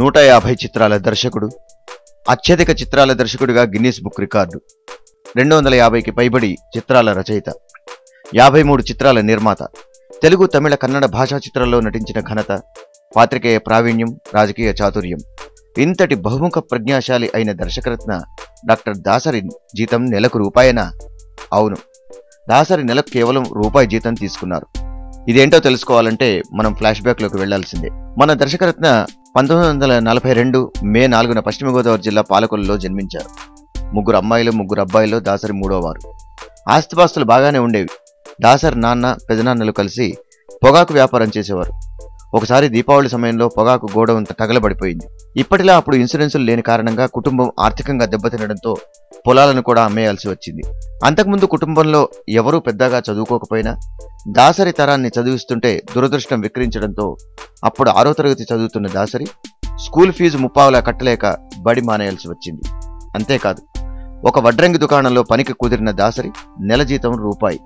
నూట యాభై చిత్రాల దర్శకుడు అత్యధిక చిత్రాల దర్శకుడిగా గిన్నీస్ బుక్ రికార్డు రెండు వందల యాభైకి పైబడి చిత్రాల రచయిత యాభై మూడు చిత్రాల నిర్మాత తెలుగు తమిళ కన్నడ భాషా చిత్రాల్లో నటించిన ఘనత పాత్రికేయ ప్రావీణ్యం రాజకీయ చాతుర్యం. ఇంతటి బహుముఖ ప్రజ్ఞాశాలి అయిన దర్శకరత్న డాక్టర్ దాసరి జీతం నెలకు రూపాయనా? అవును. దాసరి నెలకు కేవలం రూపాయి జీతం తీసుకున్నారు. ఇదేంటో తెలుసుకోవాలంటే మనం ఫ్లాష్ బ్యాక్లోకి వెళ్ళాల్సిందే. మన దర్శకరత్న పంతొమ్మిది వందల నలభై రెండు మే నాలుగున పశ్చిమ గోదావరి జిల్లా పాలకొల్లులో జన్మించారు. ముగ్గురు అమ్మాయిలు ముగ్గురు అబ్బాయిలు దాసరి మూడోవారు ఆస్తిపాస్తులు బాగానే ఉండేవి. దాసరి నాన్న పెదనాన్నలు కలిసి పొగాకు వ్యాపారం చేసేవారు. ఒకసారి దీపావళి సమయంలో పొగాకు గోడవంత తగలబడిపోయింది. ఇప్పటిలా అప్పుడు ఇన్సూరెన్సులు లేని కారణంగా కుటుంబం ఆర్థికంగా దెబ్బతినడంతో పొలాలను కూడా అమ్మేయాల్సి వచ్చింది. అంతకుముందు కుటుంబంలో ఎవరూ పెద్దగా చదువుకోకపోయినా దాసరి తరాన్ని చదివిస్తుంటే దురదృష్టం విక్రించడంతో అప్పుడు ఆరో తరగతి చదువుతున్న దాసరి స్కూల్ ఫీజు ముప్పావులా కట్టలేక బడి మానేయాల్సి వచ్చింది. అంతేకాదు ఒక వడ్రంగి దుకాణంలో పనికి కుదిరిన దాసరి నెల జీతం రూపాయి.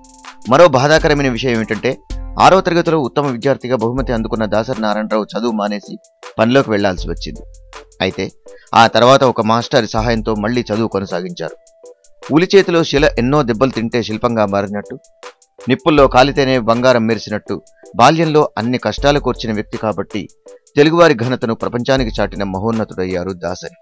మరో బాధాకరమైన విషయం ఏమిటంటే ఆరో తరగతిలో ఉత్తమ విద్యార్థిగా బహుమతి అందుకున్న దాసరి నారాయణరావు చదువు మానేసి పనిలోకి వెళ్ళాల్సి వచ్చింది. అయితే ఆ తర్వాత ఒక మాస్టర్ సహాయంతో మళ్ళీ చదువు కొనసాగించారు. ఉలి చేతిలో శిల ఎన్నో దెబ్బలు తింటే శిల్పంగా మారినట్టు నిప్పుల్లో కాలితేనే బంగారం మెరిసినట్టు బాల్యంలో అన్ని కష్టాలు కూర్చిన వ్యక్తి కాబట్టి తెలుగువారి ఘనతను ప్రపంచానికి చాటిన మహోన్నతుడయ్యారు దాసరి.